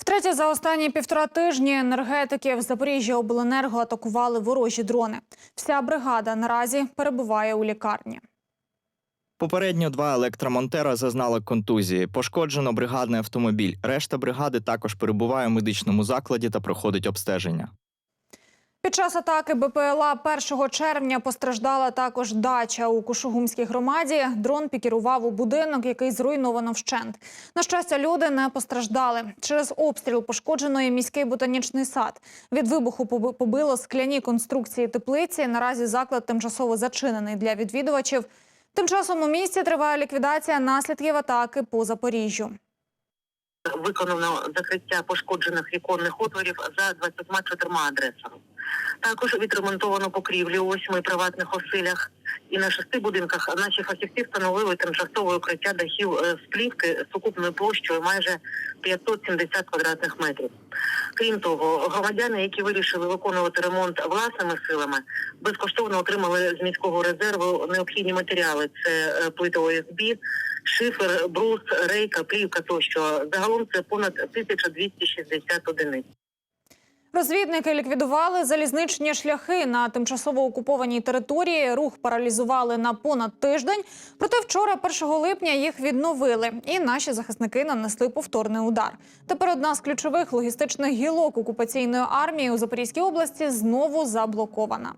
Втретє за останні півтора тижні енергетиків Запоріжжя обленерго атакували ворожі дрони. Вся бригада наразі перебуває у лікарні. Попередньо два електромонтера зазнали контузії. Пошкоджено бригадний автомобіль. Решта бригади також перебуває у медичному закладі та проходить обстеження. Під час атаки БПЛА 1 червня постраждала також дача у Кушугумській громаді. Дрон пікірував у будинок, який зруйновано вщент. На щастя, люди не постраждали. Через обстріл пошкоджено і міський ботанічний сад. Від вибуху поби- побило скляні конструкції теплиці. Наразі заклад тимчасово зачинений для відвідувачів. Тим часом у місті триває ліквідація наслідків атаки по Запоріжжю. виконано закриття пошкоджених віконних отворів за 24 адресами. Також відремонтовано покрівлі у восьми приватних оселях. І на шести будинках наші фахівці встановили тимчасове укриття дахів е, з плівки з сукупною площею майже 570 квадратних метрів. Крім того, громадяни, які вирішили виконувати ремонт власними силами, безкоштовно отримали з міського резерву необхідні матеріали: це е, плити ОСБ, шифер, брус, рейка, плівка тощо. Загалом це понад 1260 одиниць. Розвідники ліквідували залізничні шляхи на тимчасово окупованій території. Рух паралізували на понад тиждень. Проте вчора, 1 липня, їх відновили, і наші захисники нанесли повторний удар. Тепер одна з ключових логістичних гілок окупаційної армії у Запорізькій області знову заблокована.